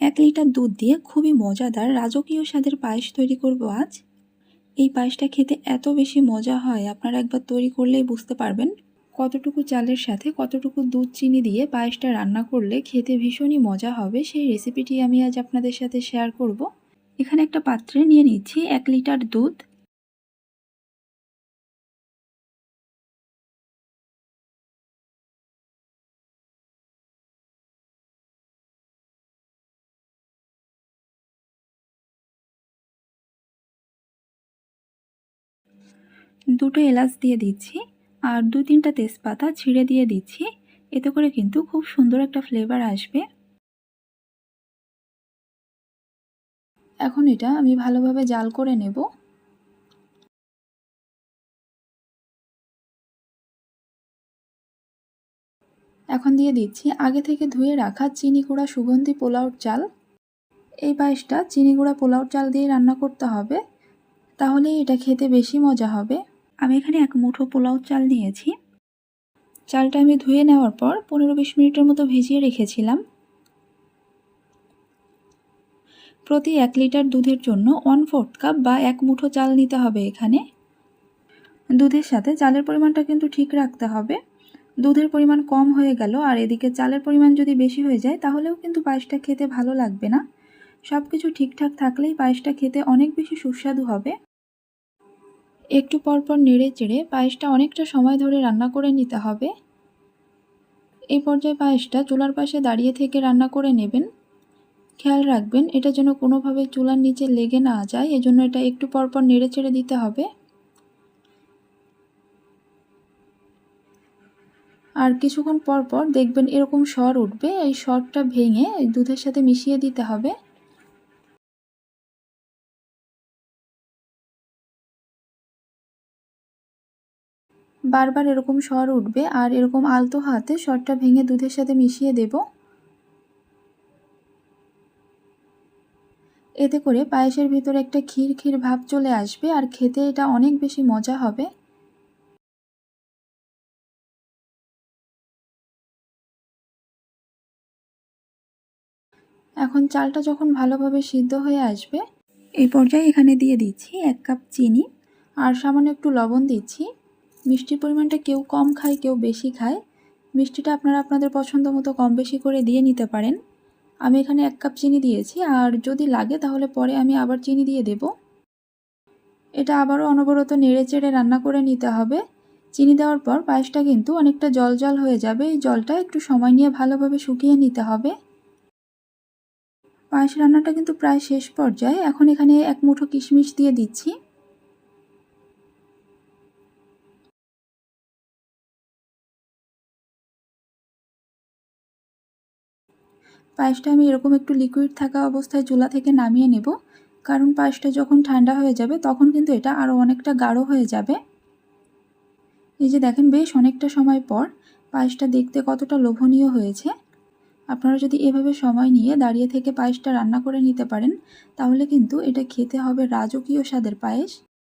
এক লিটার দুধ দিয়ে খুবই মজাদার রাজকীয় স্বাদের পায়েস তৈরি করব আজ। এই পায়েসটা খেতে এত বেশি মজা হয়, আপনারা একবার তৈরি করলেই বুঝতে পারবেন। কতটুকু চালের সাথে কতটুকু দুধ চিনি দিয়ে পায়েসটা রান্না করলে খেতে ভীষণই মজা হবে, সেই রেসিপিটি আমি আজ আপনাদের সাথে শেয়ার করব। এখানে একটা পাত্রে নিয়ে নিচ্ছি এক লিটার দুধ। দুটো এলাচ দিয়ে দিচ্ছি আর দু তিনটা তেজপাতা ছিঁড়ে দিয়ে দিচ্ছি। এতে করে কিন্তু খুব সুন্দর একটা ফ্লেভার আসবে। এখন এটা আমি ভালোভাবে জাল করে নেব। এখন দিয়ে দিচ্ছি আগে থেকে ধুয়ে রাখা চিনি গুঁড়া সুগন্ধি পোলাওর চাল। এই পায়েসটা চিনি গুঁড়া পোলাওর চাল দিয়ে রান্না করতে হবে। তাহলে এটা খেতে বেশি মজা হবে। আমি এখানে এক মুঠো পোলাও চাল নিয়েছি। চালটা আমি ধুয়ে নেওয়ার পর পনেরো বিশ মিনিটের মতো ভিজিয়ে রেখেছিলাম। প্রতি এক লিটার দুধের জন্য ওয়ান ফোর্থ কাপ বা এক মুঠো চাল নিতে হবে এখানে। দুধের সাথে চালের পরিমাণটা কিন্তু ঠিক রাখতে হবে। দুধের পরিমাণ কম হয়ে গেল আর এদিকে চালের পরিমাণ যদি বেশি হয়ে যায় তাহলেও কিন্তু পায়েসটা খেতে ভালো লাগবে না। সব কিছু ঠিকঠাক থাকলেই পায়েসটা খেতে অনেক বেশি সুস্বাদু হবে। একটু পরপর নেড়ে চেড়ে পায়েসটা অনেকটা সময় ধরে রান্না করে নিতে হবে। এই পর্যায়ে পায়েসটা চুলার পাশে দাঁড়িয়ে থেকে রান্না করে নেবেন। খেয়াল রাখবেন, এটা যেন কোনোভাবে চুলার নিচে লেগে না যায়, এজন্য এটা একটু পরপর নেড়ে চেড়ে দিতে হবে। আর কিছুক্ষণ পর পর দেখবেন এরকম স্বর উঠবে, এই স্বরটা ভেঙে দুধের সাথে মিশিয়ে দিতে হবে। বারবার এরকম স্বর উঠবে আর এরকম আলতো হাতে স্বরটা ভেঙে দুধের সাথে মিশিয়ে দেব। এতে করে পায়েসের ভিতরে একটা ক্ষীর ক্ষীর ভাব চলে আসবে আর খেতে এটা অনেক বেশি মজা হবে। এখন চালটা যখন ভালোভাবে সিদ্ধ হয়ে আসবে, এই পর্যায়ে এখানে দিয়ে দিচ্ছি এক কাপ চিনি আর সামান্য একটু লবণ দিচ্ছি। মিষ্টির পরিমাণটা কেউ কম খায়, কেউ বেশি খায়। মিষ্টিটা আপনারা আপনাদের পছন্দ মতো কম বেশি করে দিয়ে নিতে পারেন। আমি এখানে এক কাপ চিনি দিয়েছি, আর যদি লাগে তাহলে পরে আমি আবার চিনি দিয়ে দেব। এটা আবারও অনবরত নেড়ে চেড়ে রান্না করে নিতে হবে। চিনি দেওয়ার পর পায়েসটা কিন্তু অনেকটা জল জল হয়ে যাবে। এই জলটা একটু সময় নিয়ে ভালোভাবে শুকিয়ে নিতে হবে। পায়েস রান্নাটা কিন্তু প্রায় শেষ পর্যায়ে। এখন এখানে এক মুঠো কিশমিশ দিয়ে দিচ্ছি। পায়েসটা আমি এরকম একটু লিকুইড থাকা অবস্থায় চুলা থেকে নামিয়ে নেব। কারণ পায়েসটা যখন ঠান্ডা হয়ে যাবে, তখন কিন্তু এটা আরও অনেকটা গাঢ় হয়ে যাবে। এই যে দেখেন, বেশ অনেকটা সময় পর পায়েসটা দেখতে কতটা লোভনীয় হয়েছে। আপনারা যদি এভাবে সময় নিয়ে দাঁড়িয়ে থেকে পায়েসটা রান্না করে নিতে পারেন, তাহলে কিন্তু এটা খেতে হবে রাজকীয় স্বাদের পায়েস।